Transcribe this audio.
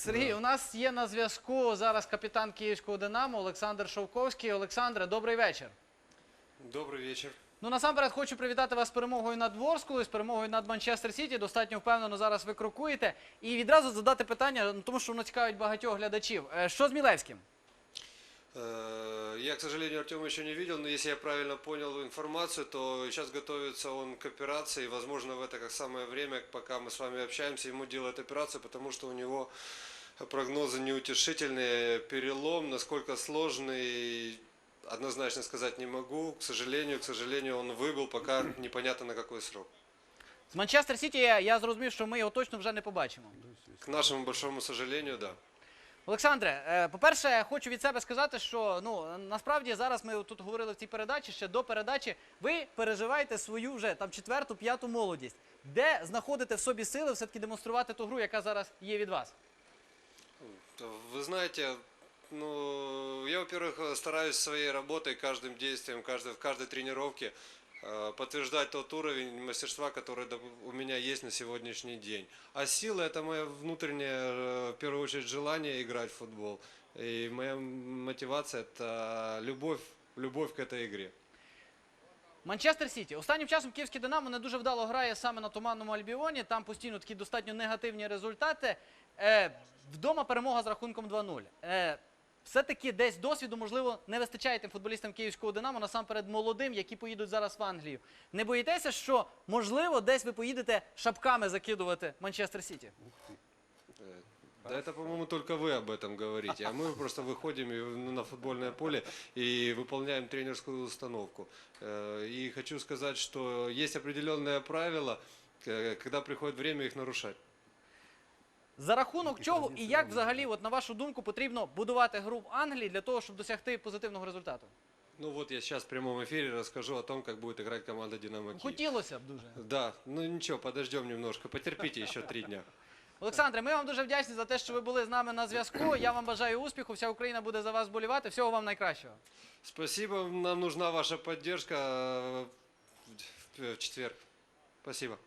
Сергій, у нас є на зв'язку зараз капітан київського Динамо Олександр Шовковський. Олександре, добрий вечір. Добрий вечір. Ну насамперед хочу привітати вас з перемогою над Ворскою, з перемогою над Манчестер Сіті. Достатньо впевнено зараз ви крокуєте. І відразу задати питання, ну, тому що воно цікавить багатьох глядачів. Е, Що з Мілевським? Э, Я, к сожалению, Артема еще не видел, но если я правильно понял информацию, то сейчас готовится он к операции. И, возможно, в это как самое время, пока мы с вами общаемся, ему делают операцию, потому что у него прогнозы неутешительные. Перелом, насколько сложный, однозначно сказать не могу. К сожалению, к сожалению, он выбыл, пока непонятно на какой срок. З Манчестер Сіті я, я зрозумів, що ми його точно вже не побачимо. К нашему большому сожалению, да. Олександре, е, по-перше, хочу від себе сказати, що ну насправді зараз ми тут говорили в цій передачі. Ще до передачі ви переживаєте свою вже там четверту, п'яту молодість, де знаходите в собі сили все таки демонструвати ту гру, яка зараз є від вас. Вы знаете, ну, я, во-первых, стараюсь своей работой, каждым действием, каждой, в каждой тренировке э, подтверждать тот уровень мастерства, который доп- у меня есть на сегодняшний день. А сила – это мое внутреннее, э, в первую очередь, желание играть в футбол. И моя мотивация – это любовь, любовь к этой игре. Манчестер Сіті. Останнім часом київське Динамо не дуже вдало грає саме на туманному Альбіоні. Там постійно такі достатньо негативні результати. Е, вдома перемога з рахунком 2-0. Е, все-таки десь досвіду, можливо, не вистачає тим футболістам київського Динамо, насамперед молодим, які поїдуть зараз в Англію. Не боїтеся, що можливо десь ви поїдете шапками закидувати Манчестер Сіті? Э, Да это, по-моему, только вы об этом говорите, а мы просто выходим и, ну, на футбольное поле и выполняем тренерскую установку. Э, И хочу сказать, что есть определенные правила, э, когда приходит время их нарушать. За рахунок чого і як взагалі, от на вашу думку, потрібно будувати гру в Англії для того, щоб досягти позитивного результату? Ну вот я сейчас в прямом эфире расскажу о том, как будет играть команда «Динамо Киев». Хотілося б дуже. Да, ну ничего, подождем немножко, потерпите еще три дня. Олександре, ми вам дуже вдячні за те, що ви були з нами на зв'язку. Я вам бажаю успіху. Вся Україна буде за вас болівати. Всього вам найкращого. Спасибо, нам нужна ваша поддержка э, в в четверг. Спасибо.